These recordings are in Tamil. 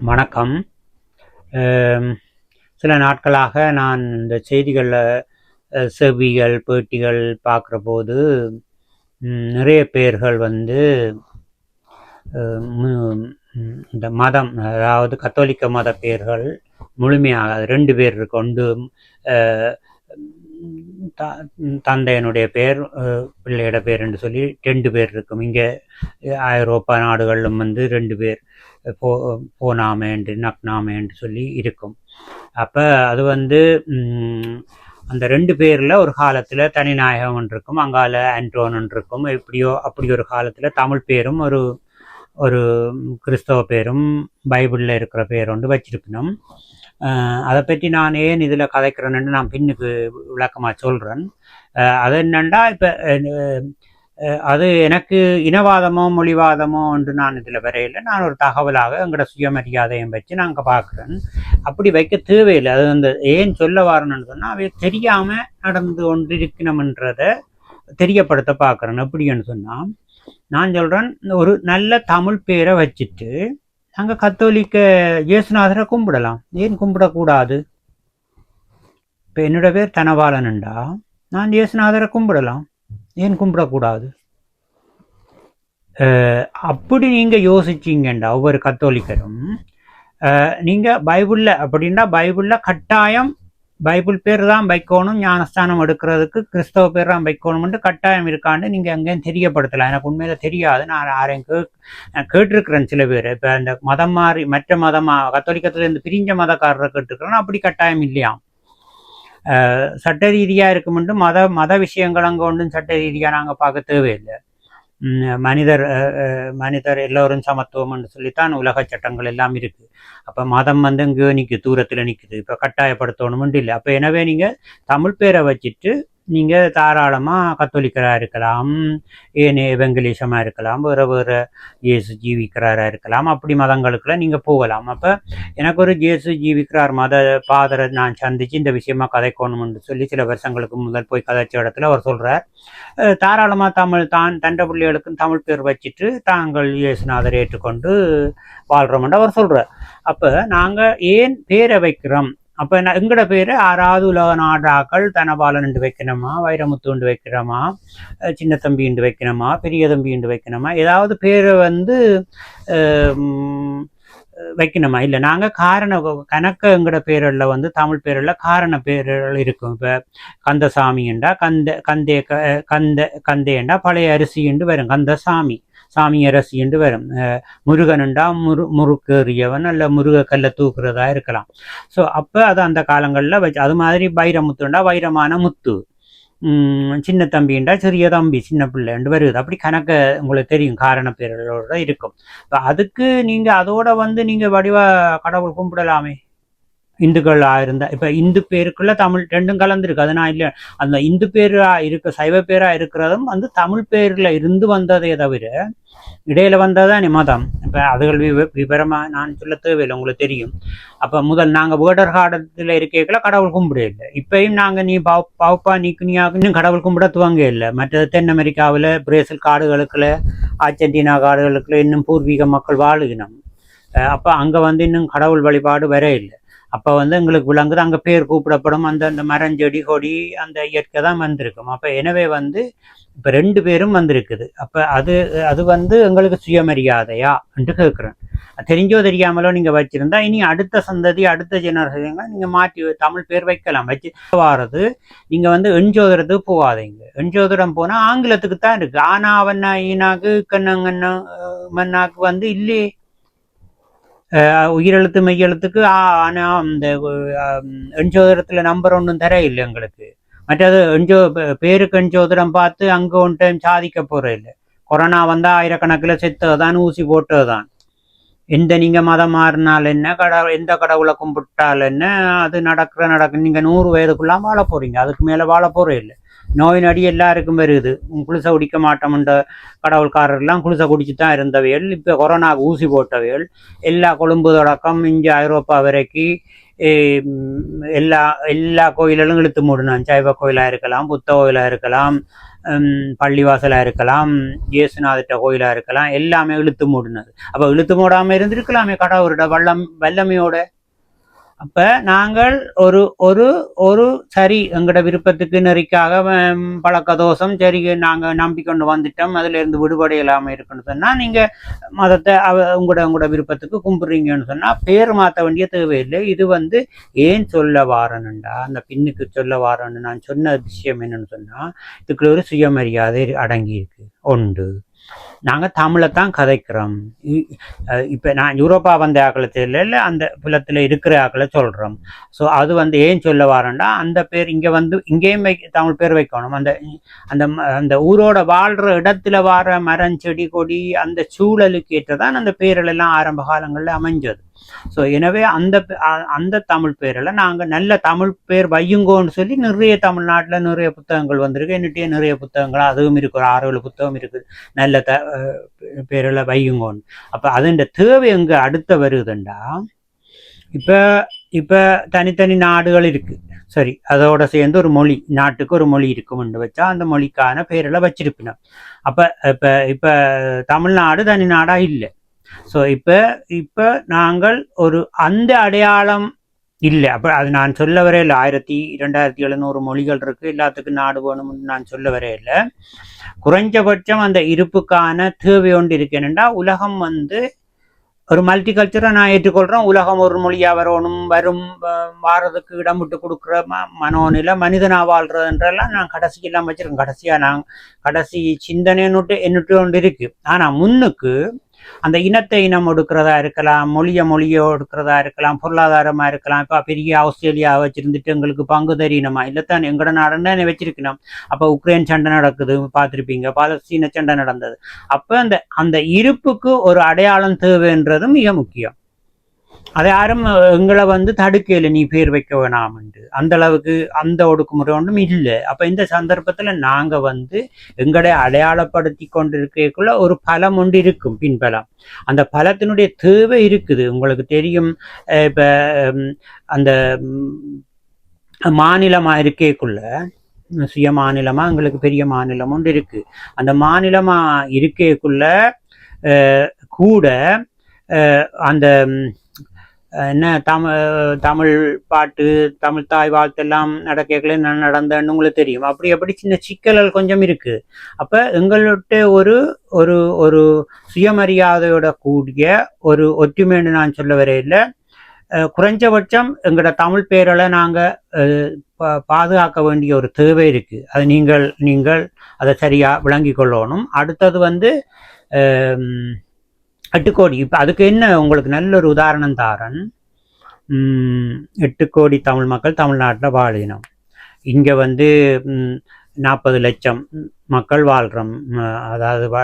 வணக்கம். சில நாட்களாக நான் இந்த செய்திகளில் செவிகள் பேட்டிகள் பார்க்குற போது நிறைய பேர்கள் வந்து மு- இந்த மதம் அதாவது கத்தோலிக்க மத பேர்கள் முழுமையாக ரெண்டு பேர் இருக்கு. ஒன்று த- தந்தையனுடைய பேர் பிள்ளையோட பேர் என்று சொல்லி ரெண்டு பேர் இருக்கும். இங்கே ஐரோப்பா நாடுகளிலும் வந்து ரெண்டு பேர். போ போனாமேண்டு நக்னாமேண்டு சொல்லி இருக்கும். அப்போ அது வந்து அந்த ரெண்டு பேரில் ஒரு காலத்தில் தனிநாயகம் இருக்கும் அங்கால ஆண்ட்ரோன் இருக்கும் எப்படியோ அப்படி ஒரு காலத்தில் தமிழ் பேரும் ஒரு ஒரு கிறிஸ்தவ பேரும் பைபிளில் இருக்கிற பேர் ஒன்று வச்சிருக்கணும். அதை பற்றி நான் ஏன் இதில் கதைக்கிறேன்னு நான் பின்னுக்கு விளக்கமாக சொல்கிறேன் அது என்னென்னா இப்போ அது எனக்கு இனவாதமோ மொழிவாதமோ என்று நான் இதில் வரையில நான் ஒரு தகவலாக எங்களோட சுயமரியாதையும் வச்சு நாங்கள் பார்க்குறேன். அப்படி வைக்க தேவையில்லை. அது அந்த ஏன் சொல்ல வரணும்னு சொன்னால் அவை தெரியாமல் நடந்து கொண்டிருக்கணும்ன்றதை தெரியப்படுத்த பார்க்குறேன். எப்படின்னு சொன்னால் நான் சொல்கிறேன் ஒரு நல்ல தமிழ் பேரை வச்சுட்டு நாங்கள் கத்தோலிக்க இயேசுநாதரை கும்பிடலாம். ஏன் கும்பிடக்கூடாது? இப்போ என்னோட பேர் தனபாலனுண்டா நான் இயேசுநாதரை கும்பிடலாம். ஏன் கும்பிடக்கூடாது? அப்படி நீங்கள் யோசிச்சிங்கண்டா ஒவ்வொரு கத்தோலிக்கரும். நீங்கள் பைபிளில் அப்படின்னா பைபிளில் கட்டாயம் பைபிள் பேர் தான் வைக்கணும் ஞானஸ்தானம் எடுக்கிறதுக்கு கிறிஸ்தவ பேர் தான் வைக்கணும்னு கட்டாயம் இருக்கான்னு நீங்கள் எங்கேயும் தெரியப்படுத்தலாம் எனக்கு உண்மையில தெரியாது. நான் யாரையும் கே கேட்டிருக்கிறேன் சில பேர். இப்போ இந்த மதம் மாறி மற்ற மதமாக கத்தோலிக்கத்துலேருந்து பிரிஞ்ச மதக்காரரை கேட்டிருக்கிறேன் அப்படி கட்டாயம் இல்லையாம். சட்ட ரீதியாக இருக்குமெண்டு மத மத விஷயங்கள் அங்கே ஒன்றும் சட்ட ரீதியாக நாங்கள் பார்க்க தேவையில்லை. மனிதர் மனிதர் எல்லோரும் சமத்துவம்னு சொல்லித்தான் உலக சட்டங்கள் எல்லாம் இருக்கு. அப்போ மதம் வந்து எங்கேயோ நிற்குது தூரத்தில் நிற்குது இப்போ கட்டாயப்படுத்தணும்னு இல்லை. அப்போ எனவே நீங்கள் தமிழ் பேரை வச்சுட்டு நீங்கள் தாராளமாக கத்தோலிக்கராக இருக்கலாம். ஏன் வெங்கலீஷமாக இருக்கலாம். வேறு வேறு இயேசு ஜீவிக்கிறாராக இருக்கலாம். அப்படி மதங்களுக்குலாம் நீங்கள் போகலாம். அப்போ எனக்கு ஒரு இயேசு ஜீவிக்கிறார் மத பாதரை நான் சந்தித்து இந்த விஷயமா கதைக்கணும்னு சொல்லி சில வருஷங்களுக்கு முதல் போய் கதைச்ச இடத்துல அவர் சொல்கிறார் தாராளமாக தமிழ் தான் தண்ட பிள்ளைகளுக்கும் தமிழ் பேர் வச்சுட்டு தாங்கள் இயேசுநாதர் ஏற்றுக்கொண்டு வாழ்கிறோம்னு அவர் சொல்கிறார் அப்போ நாங்கள் ஏன் பேரை வைக்கிறோம்? அப்போ எங்கட பேர்? ஆறாவது உலக நாடாக்கள் தனபாலன் வைக்கணுமா? வைரமுத்து வைக்கிறோமா சின்ன தம்பி வைக்கணுமா? பெரிய தம்பி வைக்கணுமா? ஏதாவது பேரை வந்து வைக்கணுமா? இல்லை நாங்கள் காரண கணக்க எங்கட பேரில் வந்து தமிழ் பேரில் காரண பேரில் இருக்கும். இப்போ கந்தசாமிண்டா கந்த கந்தே க கந்த கந்தேண்டா பழைய அரிசிண்டு வரும். கந்தசாமி. சாமி என்று வரும். முருகனுண்டா முரு முறுக்கேறியவன் அல்ல முருக கல்லை தூக்குறதா இருக்கலாம். ஸோ அப்போ அது அந்த காலங்களில் வச்சு அது மாதிரி வைரமுத்துண்டா வைரமான முத்து. உம், சின்ன தம்பிண்டா சிறிய தம்பி சின்ன பிள்ளைண்டு வருது. அப்படி கணக்க உங்களுக்கு தெரியும். காரண பேரோட இருக்கும். இப்போ அதுக்கு நீங்கள் அதோட வந்து நீங்கள் வடிவா கடவுள் கும்பிடலாமே. இந்துக்களாக இருந்தால் இப்போ இந்து பேருக்குள்ளே தமிழ் ரெண்டும் கலந்துருக்கு. அது நான் இல்லை அந்த இந்து பேராக இருக்க சைவ பேராக இருக்கிறதும் வந்து தமிழ் பேரில் இருந்து வந்ததே தவிர இடையில வந்ததான் மதம் இப்போ அதுகள் விவ விவரமாக நான் சொல்ல தேவையில்லை உங்களுக்கு தெரியும். அப்போ முதல் நாங்கள் வேடர் காலத்தில் இருக்கைக்குள்ள கடவுள் கும்பிட இல்லை. இப்பயும் நாங்கள் நீ பாவ் பாவப்பா நீக்குனியாக இன்னும் கடவுள் கும்பிட துவங்க இல்லை. மற்ற தென் அமெரிக்காவில் பிரேசில் காடுகளுக்குள்ள ஆர்ஜென்டினா காடுகளுக்குள்ள இன்னும் பூர்வீக மக்கள் வாழுகினோம் அப்போ அங்கே வந்து இன்னும் கடவுள் வழிபாடு வர இல்லை. அப்போ வந்து எங்களுக்கு விளங்குது. அங்கே பேர் கூப்பிடப்படும். அந்த அந்த மரம் செடி கொடி அந்த இயற்கை தான் வந்திருக்கும். அப்போ எனவே வந்து இப்போ ரெண்டு பேரும் வந்திருக்குது. அப்போ அது அது வந்து எங்களுக்கு சுயமரியாதையா என்று கேட்குறேன் தெரிஞ்சோ தெரியாமலோ நீங்கள் வச்சுருந்தா இனி அடுத்த சந்ததி அடுத்த ஜெனரேஷன் நீங்கள் மாற்றி தமிழ் பேர் வைக்கலாம். வச்சு வாரது நீங்கள் வந்து எண்ஜோதிடத்துக்கு போகாதீங்க. எண்ஜோதிடம் போனால் ஆங்கிலத்துக்கு தான் இருக்குது ஆனா அவன்னா ஈனாக்கு கண்ணங்கண்ணா மன்னாக்கு வந்து இல்லையே உயிரெழுத்து மெய்யெழுத்துக்கு ஆ- ஆனா இந்த எண்ஜோதிடத்தில் நம்பர் ஒன்றும் தர இல்லை எங்களுக்கு மற்றது எண்ஜோ பேருக்கு எண்ஜோதிடம் பார்த்து அங்கே ஒன் டைம் சாதிக்க போகிற இல்லை கொரோனா வந்தால் ஆயிரக்கணக்கில் செத்ததுதான் ஊசி போட்டதுதான் எந்த நீங்கள் மதம் மாறினால் என்ன கடவுள் எந்த கடவுளை கும்பிட்டால் என்ன அது நடக்கிற நடக்கு நீங்கள் நூறு வயதுக்குள்ளாம் வாழ போகிறீங்க அதுக்கு மேலே வாழ போகிற இல்லை நோய் நடி எல்லாருக்கும் வருது. குளிசை குடிக்க மாட்டோம்ன்ற கடவுள்காரர்லாம் குளிசை குடிச்சு தான் இருந்தவைகள். இப்போ கொரோனாவுக்கு ஊசி போட்டவைகள். எல்லா கொழும்பு தொடக்கம் இங்கே ஐரோப்பா வரைக்கும் எல்லா எல்லா கோயில்களும் இழுத்து மூடணும் சைவ கோயிலாக இருக்கலாம் புத்த கோயிலாக இருக்கலாம் பள்ளிவாசலாக இருக்கலாம் இயேசுநாதிட்ட கோயிலாக இருக்கலாம். எல்லாமே இழுத்து மூடினது. அப்போ இழுத்து மூடாமல் இருந்திருக்கலாமே கடவுளோட வல்லம் வல்லமையோட. அப்ப நாங்கள் ஒரு ஒரு ஒரு சரி எங்களோட விருப்பத்துக்கு நெறிக்காக பழக்க தோஷம் சரி நாங்கள் நம்பிக்கொண்டு வந்துட்டோம் அதுல இருந்து விடுபட இல்லாமல் இருக்குன்னு சொன்னா நீங்க மதத்தை அவ உங்களோட உங்களோட விருப்பத்துக்கு கும்பிடுறீங்கன்னு சொன்னா பேர் மாற்ற வேண்டிய தேவையில்லை. இது வந்து ஏன் சொல்ல வாரணுண்டா அந்த பின்னுக்கு சொல்ல வாரன்னு நான் சொன்ன விஷயம் என்னன்னு சொன்னா இதுக்குள்ள ஒரு சுயமரியாதை அடங்கி இருக்கு உண்டு நாங்கள் தமிழை தான் கதைக்கிறோம். இ- நான் யூரோப்பா வந்த ஆக்களை தெரியல அந்த புலத்தில் இருக்கிற ஆக்களை சொல்கிறோம் ஸோ அது வந்து ஏன் சொல்ல வரேன்டா அந்த பேர் இங்கே வந்து இங்கேயும் வை தமிழ் பேர் வைக்கணும். அந்த அந்த ம- அந்த ஊரோட வாழ்கிற இடத்துல வார மரம் செடி கொடி அந்த சூழலுக்கு ஏற்றதான் அந்த பேரலெல்லாம் ஆரம்ப காலங்களில் அமைஞ்சது. ஸோ எனவே அந்த அந்த தமிழ் பேரில் நாங்கள் நல்ல தமிழ் பேர் வையுங்கோன்னு சொல்லி நிறைய தமிழ்நாட்டில் நிறைய புத்தகங்கள் வந்திருக்கு. என்னட்டே நிறைய புத்தகங்கள் அதுவும் இருக்கு ஒரு ஆறு ஏழு புத்தகம் இருக்குது. நல்ல த பேரில் வையுங்கோன்னு. அப்போ அதன் தேவை எங்கே அடுத்த வருதுண்டா? இப்போ இப்போ தனித்தனி நாடுகள் இருக்கு. சரி அதோட சேர்ந்து ஒரு மொழி நாட்டுக்கு ஒரு மொழி இருக்கும்னு வச்சா அந்த மொழிக்கான பேரில் வச்சிருப்பினோம். அப்போ இப்போ இப்போ தமிழ்நாடு தனி நாடாக இல்லை. ஸோ இப்போ இப்போ நாங்கள் ஒரு அந்த அடையாளம் இல்லை. அப்போ அது நான் சொல்ல வரே இல்லை. ஆயிரத்தி இரண்டாயிரத்தி எழுநூறு மொழிகள் இருக்கு. எல்லாத்துக்கும் நாடு வேணும்னு நான் சொல்ல வரே இல்லை. குறைஞ்சபட்சம் அந்த இருப்புக்கான தேவை ஒன்று இருக்கு. உலகம் வந்து ஒரு மல்டி கல்ச்சரை நான் ஏற்றுக்கொள்கிறோம் உலகம் ஒரு மொழியாக வரணும் வரும் வ- வாரதுக்கு இடம் விட்டு கொடுக்குற ம மனோநிலை மனிதனாக வாழ்கிறதுன்றெல்லாம் நான் கடைசிக்கெல்லாம் வச்சுருக்கேன். கடைசியாக நான் கடைசி சிந்தனைன்னுட்டு என்னட்டு ஒன்று இருக்கு. ஆனால் முன்னுக்கு அந்த இனத்தை இனம் ஒடுக்கிறதா இருக்கலாம் மொழியை மொழியை ஒடுக்கிறதா இருக்கலாம் பொருளாதாரமா இருக்கலாம். இப்போ பெரிய ஆஸ்திரேலியா வச்சிருந்துட்டு எங்களுக்கு பங்கு தரீனமா? இல்லைத்தான் எங்கட நாடன்னு வச்சிருக்கணும். அப்போ உக்ரைன் சண்டை நடக்குது பார்த்துருப்பீங்க பாலஸ்தீன சண்டை நடந்தது. அப்போ அந்த அந்த இருப்புக்கு ஒரு அடையாளம் தேவைன்றது மிக முக்கியம். அதை யாரும் எங்களை வந்து தடுக்கையில் நீ பேர் வைக்க வேணாம்ண்டு. அந்த அளவுக்கு அந்த ஒடுக்குமுறை ஒன்றும் இல்லை. அப்போ இந்த சந்தர்ப்பத்தில் நாங்கள் வந்து எங்களை அடையாளப்படுத்தி கொண்டிருக்கக்குள்ள ஒரு பலம் ஒன்று இருக்கும் பின்பலம். அந்த பலத்தினுடைய தேவை இருக்குது. உங்களுக்கு தெரியும் இப்போ அந்த மாநிலமாக இருக்கேக்குள்ள சுய மாநிலமாக எங்களுக்கு பெரிய மாநிலம் ஒன்று இருக்குது அந்த மாநிலமாக இருக்கேக்குள்ள கூட அந்த என்ன தமிழ் தமிழ் பாட்டு தமிழ் தாய் வாழ்த்தெல்லாம் நடக்கல என்ன நடந்தேன்னு உங்களுக்கு தெரியும். அப்படி அப்படி சின்ன சிக்கல்கள் கொஞ்சம் இருக்கு. அப்ப எங்கள்கிட்ட ஒரு ஒரு ஒரு சுயமரியாதையோட கூடிய ஒரு ஒற்றுமைன்னு நான் சொல்ல வரையில குறைஞ்சபட்சம் எங்களோட தமிழ் பேரலை நாங்கள் பா- பாதுகாக்க வேண்டிய ஒரு தேவை இருக்கு. அது நீங்கள் நீங்கள் அதை சரியா விளங்கி கொள்ளணும். அடுத்தது வந்து எட்டு கோடி. இப்போ அதுக்கு என்ன உங்களுக்கு நல்ல ஒரு உதாரணம் தாரன்? எட்டு கோடி தமிழ் மக்கள் தமிழ்நாட்டில் வாழினோம். இங்கே வந்து நாற்பது லட்சம் மக்கள் வாழ்கிறோம் அதாவது வ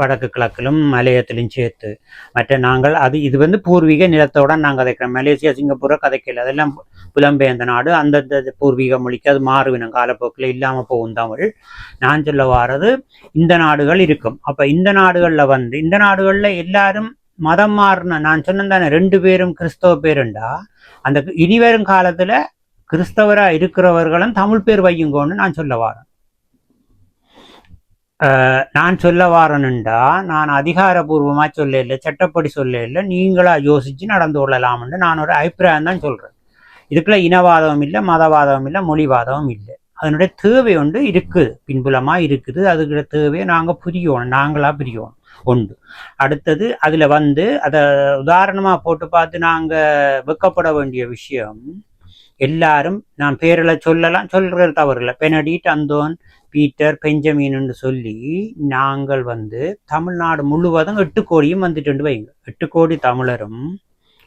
வடக்கு கிழக்கிலும் மலையத்திலும் சேர்த்து. மற்ற நாங்கள் அது இது வந்து பூர்வீக நிலத்தோட நாங்கள் கதைக்கிறோம். மலேசியா சிங்கப்பூரை கதைக்கல. அதெல்லாம் புலம்பெயர்ந்த நாடு. அந்தந்த பூர்வீக மொழிக்கு அது மாறுவினம். காலப்போக்கில் இல்லாமல் போகும் தமிழ். நான் சொல்ல வாரது இந்த நாடுகள் இருக்கும். அப்ப இந்த நாடுகளில் வந்து இந்த நாடுகளில் எல்லாரும் மதம் மாறின நான் சொன்னேன் தானே ரெண்டு பேரும் கிறிஸ்தவ பேருண்டா அந்த இனிவரும் காலத்துல கிறிஸ்தவரா இருக்கிறவர்களும் தமிழ் பேர் வையுங்கோன்னு நான் சொல்ல வாரேன். நான் சொல்ல வாரனுண்டா நான் அதிகாரபூர்வமாக சொல்ல இல்லை சட்டப்படி சொல்ல இல்லை நீங்களா யோசிச்சு நடந்து கொள்ளலாம்னு நான் ஒரு அபிப்பிராயம் தான் சொல்றேன். இதுக்குள்ள இனவாதம் இல்லை மதவாதம் இல்லை மொழிவாதமும் இல்லை. அதனுடைய தேவை ஒன்று இருக்குது. பின்புலமா இருக்குது. அதுக்கு தேவையை நாங்க புரியணும். நாங்களா புரியணும். உண்டு அடுத்தது அதில் வந்து அதை உதாரணமா போட்டு பார்த்து நாங்கள் வெக்கப்பட வேண்டிய விஷயம் எல்லாரும் நான் பேரில் சொல்லலாம் சொல்றது இல்லை பெனடிட் அந்தோன் பீட்டர் பெஞ்சமீன்னு சொல்லி நாங்கள் வந்து தமிழ்நாடு முழுவதும் எட்டு கோடியும் வந்துட்டு வைங்க. எட்டு கோடி தமிழரும்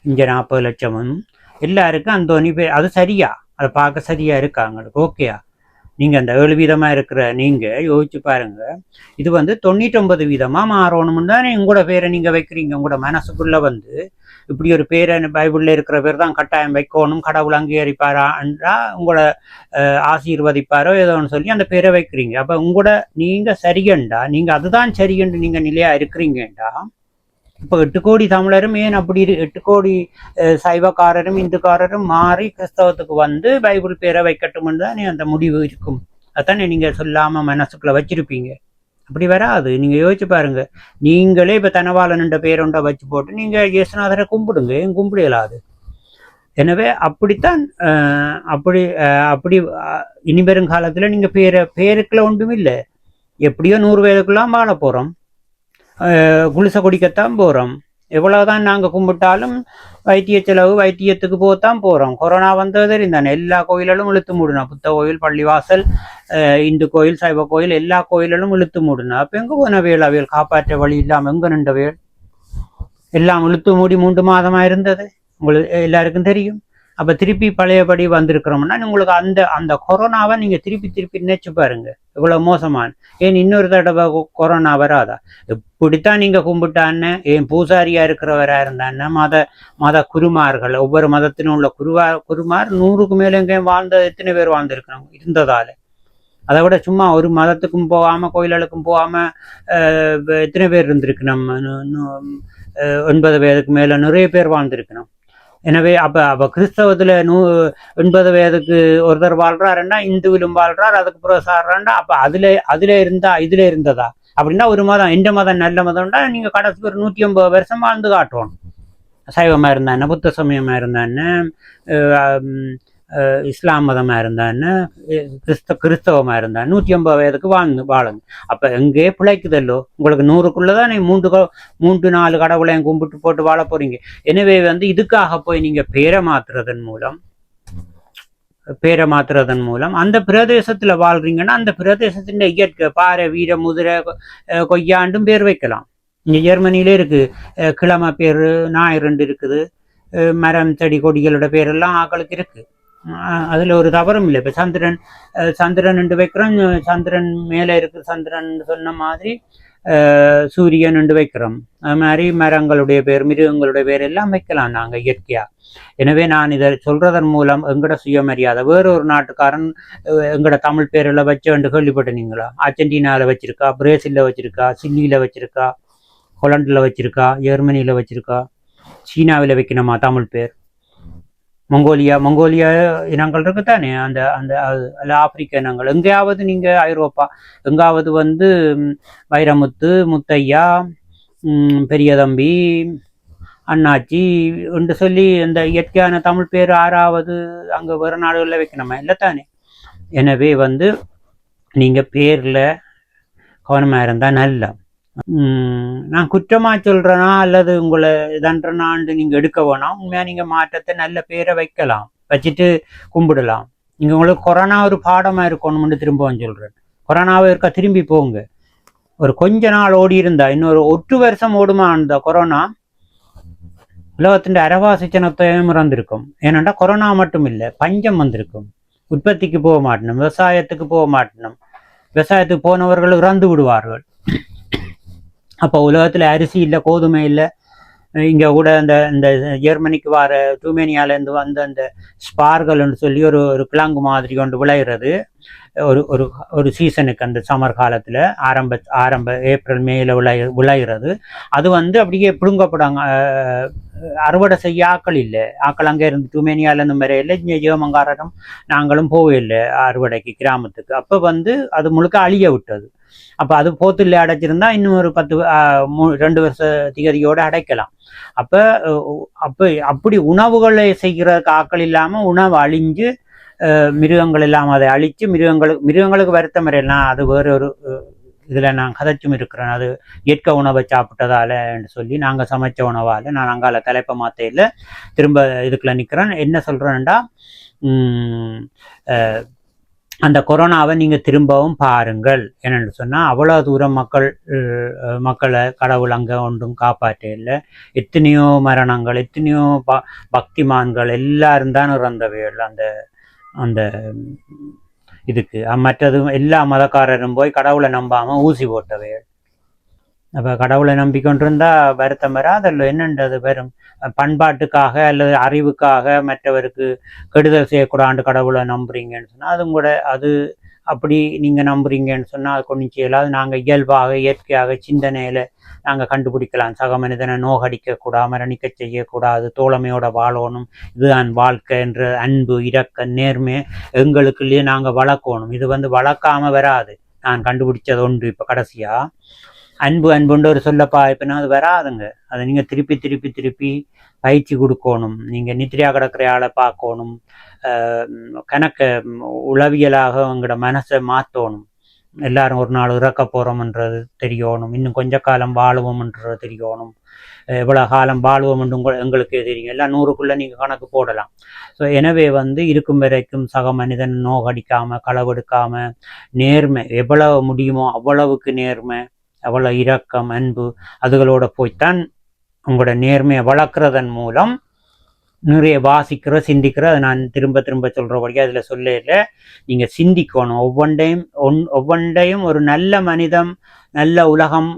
இங்கே நாற்பது லட்சமும் எல்லாருக்கும் அந்தோனி பேர் அது சரியா? அதை பார்க்க சரியா இருக்காங்க. ஓகேயா? நீங்கள் அந்த ஏழு வீதமாக இருக்கிற நீங்கள் யோசிச்சு பாருங்க. இது வந்து தொண்ணூற்றொன்பது வீதமாக மாறணும்னு தான் உங்களோட பேரை நீங்கள் வைக்கிறீங்க. உங்களோட மனசுக்குள்ளே வந்து இப்படி ஒரு பேரை பைபிள்ல இருக்கிற பேர் தான் கட்டாயம் வைக்கணும் கடவுள் அங்கீகரிப்பாரா என்றா உங்களை ஆசீர்வதிப்பாரோ ஏதோ ஒன்று சொல்லி அந்த பேரை வைக்கிறீங்க. அப்போ உங்களோட நீங்க சரியண்டா நீங்க அதுதான் சரியண்டு நீங்கள் நிலையா இருக்கிறீங்கண்டா இப்போ எட்டு கோடி தமிழரும் ஏன் அப்படி எட்டு கோடி சைவக்காரரும் இந்துக்காரரும் மாறி கிறிஸ்தவத்துக்கு வந்து பைபிள் பேரை வைக்கட்டும்னு தான் அந்த முடிவு இருக்கும். அதானே நீங்கள் சொல்லாமல் மனசுக்குள்ள வச்சிருப்பீங்க. அப்படி வராது. நீங்கள் யோசிச்சு பாருங்க. நீங்களே இப்போ தனவாளன்ன்ற பேருண்ட வச்சு போட்டு நீங்கள் இயேசுநாதரை கும்பிடுங்க. ஏன் கும்பிடலாது எனவே அப்படித்தான் அப்படி அப்படி இனி வரும் நீங்கள் நீங்க பேரை பேருக்குள்ள ஒன்றும் இல்லை. எப்படியோ நூறு வயதுக்குள்ளாம் வாழ போகிறோம் அஹ், குளிசை குடிக்கத்தான் போகிறோம் எவ்வளவுதான் நாங்க கும்பிட்டாலும் வைத்திய செலவு வைத்தியத்துக்கு போத்தான் போறோம். கொரோனா வந்தது தெரிந்தானே? எல்லா கோயிலும் இழுத்து மூடினா புத்த கோயில் பள்ளிவாசல் இந்து கோயில் சைவ கோயில் எல்லா கோயிலும் இழுத்து மூடினா அப்ப எங்க போன வேல் அவையல் காப்பாற்ற வழி இல்லாம எங்க நின்ற வேல் எல்லாம் இழுத்து மூடி மூன்று மாதமா இருந்தது. உங்களுக்கு எல்லாருக்கும் தெரியும். அப்போ திருப்பி பழையபடி வந்திருக்கிறோம்னா உங்களுக்கு அந்த அந்த கொரோனாவை நீங்க திருப்பி திருப்பி நினைச்சு பாருங்க. இவ்வளவு மோசமான. ஏன் இன்னொரு தடவை கொரோனா வராதா? இப்படித்தான் நீங்க கும்பிட்டான்னு ஏன் பூசாரியா இருக்கிறவராக இருந்தான்னு மத மத குருமார்கள் ஒவ்வொரு மதத்திலும் உள்ள குருவா குருமார் நூறுக்கு மேலே எங்கேயும் வாழ்ந்த எத்தனை பேர் வாழ்ந்துருக்கிறாங்க? இருந்ததால். அதை விட சும்மா ஒரு மதத்துக்கும் போகாம கோயில்களுக்கும் போகாம எத்தனை பேர் இருந்திருக்கு நம்ம நு- நு- எண்பது நிறைய பேர் வாழ்ந்திருக்கணும். எனவே அப்ப அப்ப கிறிஸ்தவத்தில் நூ எண்பது வயதுக்கு ஒருத்தர் வாழ்றாருன்னா இந்துவிலும் வாழ்றார் அதுக்கு பிறகு சாடுறாண்டா அப்ப அதில் அதுல இருந்தா இதில் இருந்ததா? அப்படின்னா ஒரு மதம் எந்த மதம் நல்ல மதம்டா நீங்க கடைசி ஒரு நூற்றி ஐம்பது வருஷம் வாழ்ந்து காட்டுவோம் சைவமா இருந்தானே புத்த சமயமா இருந்தானே இஸ்லாம் மதமா இருந்தான்னு கிறிஸ்த கிறிஸ்தவமா இருந்தா நூற்றி ஐம்பது வயதுக்கு வாழ்ந்து வாழுங்க அப்ப எங்கே பிழைக்குதல்லோ உங்களுக்கு நூறுக்குள்ளதான் நீ மூன்று மூன்று நாலு கடவுளையும் கும்பிட்டு போட்டு வாழ போறீங்க எனவே வந்து இதுக்காக போய் நீங்க பேரை மாத்துறதன் மூலம் பேரை மாத்துறதன் மூலம் அந்த பிரதேசத்துல வாழ்றீங்கன்னா அந்த பிரதேசத்தின் இயற்கை பாறை வீர முதிரை கொய்யாண்டும் பேர் வைக்கலாம் இங்க ஜெர்மனியிலே இருக்கு அஹ் கிழமை பேர் ஞாயிறு இருக்குது மரம் செடி கொடிகளோட பேரெல்லாம் ஆக்களுக்கு இருக்கு அதுல ஒரு தவறும் இல்லை. இப்ப சந்திரன் சந்திரன் என்று வைக்கிறோம். சந்திரன் மேல இருக்கு சந்திரன் சொன்ன மாதிரி சூரியன் என்று வைக்கிறோம். அது மாதிரி மரங்களுடைய பேர் மிருகங்களுடைய பேர் எல்லாம் வைக்கலாம் நாங்க இயற்கையா. எனவே நான் இதை சொல்றதன் மூலம் எங்கட சுயமரியாதை வேறொரு நாட்டுக்காரன் எங்கட தமிழ் பேரில் வச்சு என்று கேள்விப்பட்டீங்களா அர்ஜென்டினால வச்சிருக்கா பிரேசில்ல வச்சிருக்கா சில்லியில வச்சிருக்கா ஹொலண்டில் வச்சிருக்கா ஜெர்மனியில வச்சிருக்கா சீனாவில் வைக்கணுமா தமிழ் பேர்? மங்கோலியா மங்கோலியா இனங்கள் இருக்குதானே அந்த அந்த அல்ல ஆப்பிரிக்க இனங்கள். எங்கேயாவது நீங்கள் ஐரோப்பா எங்காவது வந்து வைரமுத்து முத்தையா பெரியதம்பி அண்ணாச்சி என்று சொல்லி இந்த இயற்கையான தமிழ் பேர் ஆறாவது அங்கே வேறு நாடுகளில் வைக்கணுமா? இல்லை தானே எனவே வந்து நீங்கள் பேரில் கவனமாக இருந்தால் நல்லா. நான் குற்றமா சொல்றேனா அல்லது உங்களை இதன்றனான்னு நீங்க எடுக்க வேணாம். உண்மையா நீங்க மாற்றத்தை நல்ல பேரை வைக்கலாம். வச்சுட்டு கும்பிடலாம். நீங்க உங்களுக்கு கொரோனா ஒரு பாடமா இருக்கணும்னு திரும்பவும் சொல்றேன். கொரோனாவை இருக்க திரும்பி போங்க. ஒரு கொஞ்ச நாள் ஓடி இருந்தா இன்னொரு ஒட்டு வருஷம் ஓடுமா அந்த கொரோனா? உலகத்தின் அரவாசி ஜனத்தையும் இறந்திருக்கும். ஏனென்றா கொரோனா மட்டும் இல்லை பஞ்சம் வந்திருக்கும். உற்பத்திக்கு போக மாட்டணும் விவசாயத்துக்கு போக மாட்டணும். விவசாயத்துக்கு போனவர்கள் இறந்து விடுவார்கள். அப்போ உலகத்தில் அரிசி இல்லை கோதுமை இல்லை. இங்கே கூட அந்த இந்த ஜெர்மனிக்கு வர டூமேனியாலேருந்து வந்து அந்த ஸ்பார்கள்னு சொல்லி ஒரு ஒரு கிழங்கு மாதிரி கொண்டு விளையிறது. ஒரு ஒரு ஒரு சீசனுக்கு அந்த சம்மர் காலத்தில் ஆரம்ப ஆரம்ப ஏப்ரல் மேயில் விளைய விளையிறது. அது வந்து அப்படியே பிடுங்கப்படாங்க அறுவடை செய்ய ஆக்கள் இல்லை. ஆக்கள் அங்கே இருந்து டூமேனியாலேருந்து வரையில இங்கே ஜீவமங்காரரும் நாங்களும் போவில்லை அறுவடைக்கு கிராமத்துக்கு. அப்போ வந்து அது முழுக்க அழிய விட்டது. அப்போ அது போத்துல அடைச்சிருந்தா இன்னும் ஒரு பத்து ஆஹ், ரெண்டு வருஷ திகதியோட அடைக்கலாம். அப்போ அப்போ அப்படி உணவுகளை செய்கிறதுக்கு ஆக்கள் இல்லாமல் உணவு அழிஞ்சு மிருகங்கள் எல்லாம் அதை அழித்து மிருகங்களுக்கு மிருகங்களுக்கு வருத்தம் வரையலாம் அது வேற ஒரு இதில் நான் கதைச்சும் இருக்கிறேன். அது இயற்கை உணவை சாப்பிட்டதாலன்னு சொல்லி நாங்கள் சமைச்ச உணவால் நான் அங்கால தலைப்ப மாத்தையில் திரும்ப இதுக்குள்ள நிற்கிறேன் என்ன சொல்கிறேன்டா அந்த கொரோனாவை நீங்கள் திரும்பவும் பாருங்கள். என்னென்னு சொன்னால் அவ்வளோ தூரம் மக்கள் மக்களை கடவுள் அங்கே ஒன்றும் காப்பாற்ற இல்லை. எத்தனையோ மரணங்கள் எத்தனையோ ப பக்திமான்கள் எல்லாரும் தான் இறந்தவைகள் அந்த அந்த இதுக்கு. மற்றது மற்றதும் எல்லா மதக்காரரும் போய் கடவுளை நம்பாமல் ஊசி போட்டவைகள் அப்போ கடவுளை நம்பிக்கொண்டிருந்தா வருத்தம் வராதல்ல என்னன்றது வெறும் பண்பாட்டுக்காக அல்லது அறிவுக்காக மற்றவருக்கு கெடுதல் செய்யக்கூடாண்டு கடவுளை நம்புறீங்கன்னு சொன்னால் அதுவும் கூட அது அப்படி நீங்கள் நம்புறீங்கன்னு சொன்னால் அது கொண்டு செய்யலாது நாங்கள் இயல்பாக இயற்கையாக சிந்தனையில் நாங்கள் கண்டுபிடிக்கலாம். சக மனிதனை நோகடிக்கக்கூடாது மரணிக்க செய்யக்கூடாது தோழமையோட வாழணும். இதுதான் வாழ்க்கை என்ற அன்பு இரக்க நேர்மை எங்களுக்குள்ளேயே நாங்கள் வளர்க்கணும். இது வந்து வளர்க்காம வராது. நான் கண்டுபிடிச்சது ஒன்று இப்போ கடைசியாக அன்பு அன்புன்ற ஒரு சொல்லப்பா இப்போனா அது வராதுங்க. அதை நீங்கள் திருப்பி திருப்பி திருப்பி பயிற்சி கொடுக்கணும். நீங்கள் நித்ரியா கிடக்கிற ஆளை பார்க்கணும். கணக்க உளவியலாக உங்களோட மனசை மாற்றணும் எல்லாரும் ஒரு நாள் இறக்க போகிறோம்ன்றது தெரியணும். இன்னும் கொஞ்ச காலம் வாழுவோம்ன்றது தெரியணும். எவ்வளோ காலம் வாழுவோம்னு உங்க எங்களுக்கே தெரியும். எல்லாம் நூறுக்குள்ளே நீங்கள் கணக்கு போடலாம். ஸோ எனவே வந்து இருக்கும் வரைக்கும் சக மனிதன் நோகடிக்காமல் களவெடுக்காமல் நேர்மை எவ்வளவு முடியுமோ அவ்வளவுக்கு நேர்மை. அவ்வளோ இரக்கம் அன்பு அதுகளோட போய்த்தான் உங்களோட நேர்மையை வளர்க்குறதன் மூலம் நிறைய வாசிக்கிற சிந்திக்கிற அதை நான் திரும்ப திரும்ப சொல்கிறபடியே அதில் சொல்லல நீங்கள் சிந்திக்கணும். ஒவ்வொன்றையும் ஒன் ஒவ்வொன்றையும் ஒரு நல்ல மனிதம் நல்ல உலகம்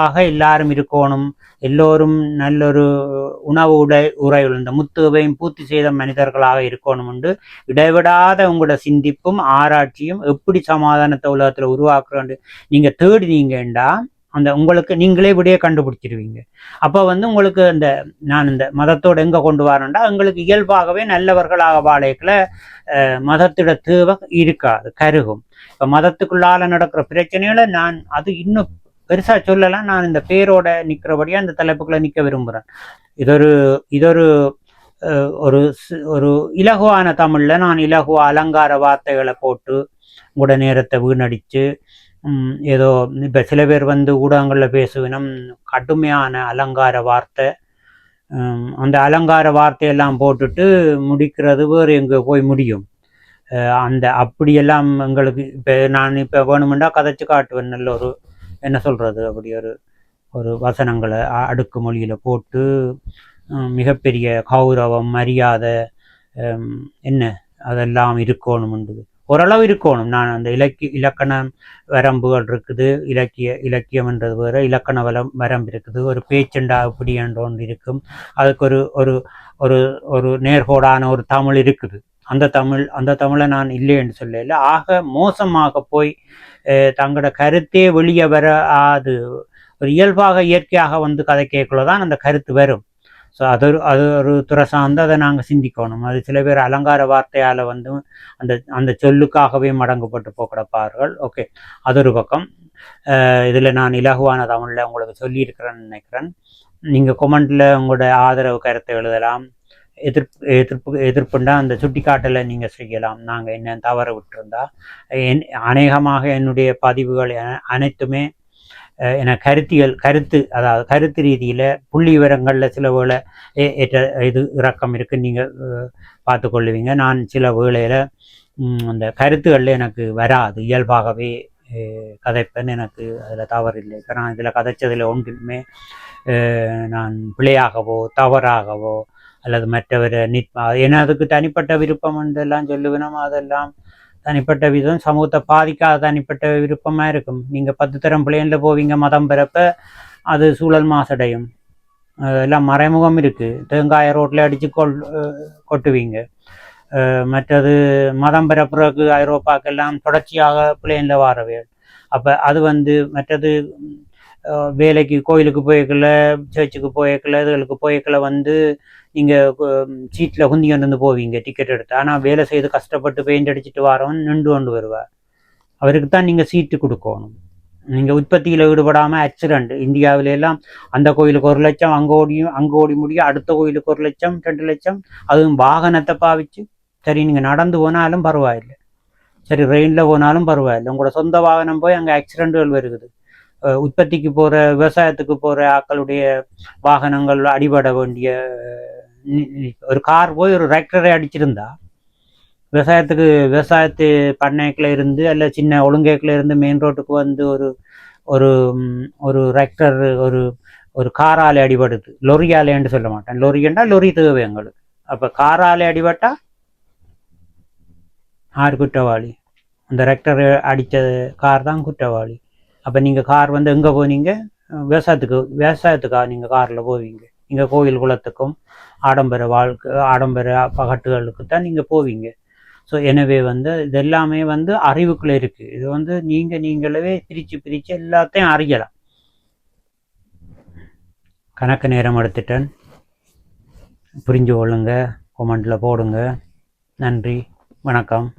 ஆக எல்லாரும் இருக்கணும். எல்லோரும் நல்லொரு உணவு உடை உறையுள் இந்த முத்துவையும் பூர்த்தி செய்த மனிதர்களாக இருக்கணும் உண்டு. இடைவிடாத உங்களோட சிந்திப்பும் ஆராய்ச்சியும் எப்படி சமாதானத்தை உலகத்தில் உருவாக்குறோண்டு நீங்கள் தேடினீங்கண்டா அந்த உங்களுக்கு நீங்களே இப்படியே கண்டுபிடிச்சிருவீங்க. அப்போ வந்து உங்களுக்கு இந்த நான் இந்த மதத்தோடு எங்கே கொண்டு வரேன்டா உங்களுக்கு இயல்பாகவே நல்லவர்களாக வாழைக்கில் மதத்திட தேவை இருக்காது கருகும். இப்போ மதத்துக்குள்ளால நடக்கிற பிரச்சனைகளை நான் அது இன்னும் பெருசாக சொல்லலாம் நான் இந்த பேரோட நிற்கிறபடியாக அந்த தலைப்புக்குள்ளே நிற்க விரும்புகிறேன் இதொரு இதொரு ஒரு ஒரு இலகுவான தமிழில் நான் இலகுவா அலங்கார வார்த்தைகளை போட்டு உங்களோட நேரத்தை வீணடித்து ஏதோ இப்போ சில பேர் வந்து ஊடகங்களில் பேசுவினம் கடுமையான அலங்கார வார்த்தை அந்த அலங்கார வார்த்தையெல்லாம் போட்டுட்டு முடிக்கிறது வேறு எங்கே போய் முடியும் அந்த அப்படியெல்லாம் எங்களுக்கு இப்போ நான் இப்போ வேணுமெண்டா கதைச்சு காட்டுவேன் நல்ல ஒரு என்ன சொல்கிறது அப்படி ஒரு ஒரு வசனங்களை அடுக்கு மொழியில் போட்டு மிகப்பெரிய கௌரவம் மரியாதை என்ன அதெல்லாம் இருக்கணும்ன்றது ஓரளவு இருக்கணும். நான் அந்த இலக்கிய இலக்கணம் வரம்புகள் இருக்குது. இலக்கிய இலக்கியம்ன்றது வேறு இலக்கண வரம் வரம்பு இருக்குது. ஒரு பேச்சண்டா இப்படி என்ற ஒன்று இருக்கும். அதுக்கு ஒரு ஒரு ஒரு ஒரு நேர்கோடான ஒரு தமிழ் இருக்குது. அந்த தமிழ் அந்த தமிழை நான் இல்லைன்னு சொல்லல. ஆக மோசமாக போய் தங்களோட கருத்தே வெளியே வர அது ஒரு இயல்பாக இயற்கையாக வந்து கதை கேட்கல தான் அந்த கருத்து வரும். ஸோ அது ஒரு அது ஒரு துறை சார்ந்து அதை நாங்கள் சிந்திக்கணும். அது சில பேர் அலங்கார வார்த்தையால் வந்து அந்த அந்த சொல்லுக்காகவே மடங்கப்பட்டு போக்கிடப்பார்கள் ஓகே அது ஒரு பக்கம் இதில் நான் இலகுவான தமிழில் உங்களுக்கு சொல்லியிருக்கிறேன்னு நினைக்கிறேன். நீங்கள் கொமெண்டில் உங்களோட ஆதரவு கருத்தை எழுதலாம். எதிர்ப்பு எதிர்ப்பு எதிர்ப்புண்டா அந்த சுட்டிக்காட்டலை நீங்கள் செய்யலாம். நாங்கள் என்ன தவற விட்டுருந்தா என் அநேகமாக என்னுடைய பதிவுகள் அனைத்துமே என கருத்தியல் கருத்து அதாவது கருத்து ரீதியில் புள்ளி விவரங்களில் சில வேளை ஏ- ஏற்ற இது இறக்கம் இருக்குது நீங்கள் பார்த்துக்கொள்ளுவீங்க நான் சில வேளையில் அந்த கருத்துகளில் எனக்கு வராது. இயல்பாகவே கதைப்பேன். எனக்கு அதில் தவறு இல்லை இப்போ நான் இதில் கதைச்சதில் ஒன்றுமே நான் பிழையாகவோ தவறாகவோ அல்லது மற்றவரை நிற்ப என்ன அதுக்கு தனிப்பட்ட விருப்பம் என்றெல்லாம் சொல்லுவேனோ அதெல்லாம் தனிப்பட்ட விதம் சமூகத்தை பாதிக்காத தனிப்பட்ட விருப்பமாக இருக்கும். நீங்கள் பத்து தரம் பிள்ளைகளில் போவீங்க மதம் பிறப்ப அது சூழல் மாசடையும். எல்லாம் மறைமுகம் இருக்குது தேங்காய ரோட்டில் அடித்து கொள் கொட்டுவீங்க. மற்றது மதம் பிறப்புறக்கு ஐரோப்பாக்கெல்லாம் தொடர்ச்சியாக பிள்ளைகளில் வாரவே. அப்போ அது வந்து மற்றது வேலைக்கு கோயிலுக்கு போய்க்கல சர்ச்சுக்கு போய்க்கல இதுகளுக்கு போய்க்கல வந்து நீங்கள் சீட்டில் குந்தி கொண்டு வந்து போவீங்க டிக்கெட் எடுத்து. ஆனால் வேலை செய்து கஷ்டப்பட்டு பெயிண்ட் அடிச்சுட்டு வரவன் நின்று கொண்டு வருவார். அவருக்கு தான் நீங்கள் சீட்டு கொடுக்கணும். நீங்கள் உற்பத்தியில் ஈடுபடாமல் ஆக்சிடெண்ட் இந்தியாவில எல்லாம் அந்த கோயிலுக்கு ஒரு லட்சம் அங்கே ஓடியும் அங்கே ஓடி முடியும் அடுத்த கோயிலுக்கு ஒரு லட்சம் ரெண்டு லட்சம். அதுவும் வாகனத்தை பாவிச்சு சரி நீங்கள் நடந்து போனாலும் பரவாயில்லை. சரி ரெயினில் போனாலும் பரவாயில்லை. உங்களோட சொந்த வாகனம் போய் அங்கே ஆக்சிடென்ட்கள் வருகுது. உற்பத்திக்கு போகிற விவசாயத்துக்கு போகிற ஆக்களுடைய வாகனங்கள் அடிபட வேண்டிய ஒரு கார் போய் ஒரு டிராக்டரை அடிச்சிருந்தா விவசாயத்துக்கு விவசாயத்து பண்ணைக்கில் இருந்து அல்ல சின்ன ஒழுங்கைக்குள்ள இருந்து மெயின் ரோட்டுக்கு வந்து ஒரு ஒரு ஒரு டிராக்டர் ஒரு ஒரு காராலே அடிபடுது. லொரியாலேன்னு சொல்ல மாட்டேன். லொரியண்டா லொரி தேவை எங்களுக்கு. அப்போ காராலே அடிபட்டா யார் குற்றவாளி. அந்த ரெக்டர் அடித்த கார் தான் குற்றவாளி. அப்போ நீங்கள் கார் வந்து எங்கே போனீங்க? விவசாயத்துக்கு விவசாயத்துக்காக நீங்கள் காரில் போவீங்க? நீங்கள் கோயில் குளத்துக்கும் ஆடம்பர வாழ்க்கை ஆடம்பர பகட்டுகளுக்கு தான் நீங்கள் போவீங்க. ஸோ எனவே வந்து இது எல்லாமே வந்து அறிவுக்குள்ளே இருக்குது இது வந்து நீங்கள் நீங்களவே பிரித்து பிரித்து எல்லாத்தையும் அறியலாம். கணக்கு நேரம் எடுத்துட்டேன். புரிஞ்சு கொள்ளுங்க. கொமெண்டில் போடுங்க. நன்றி. வணக்கம்.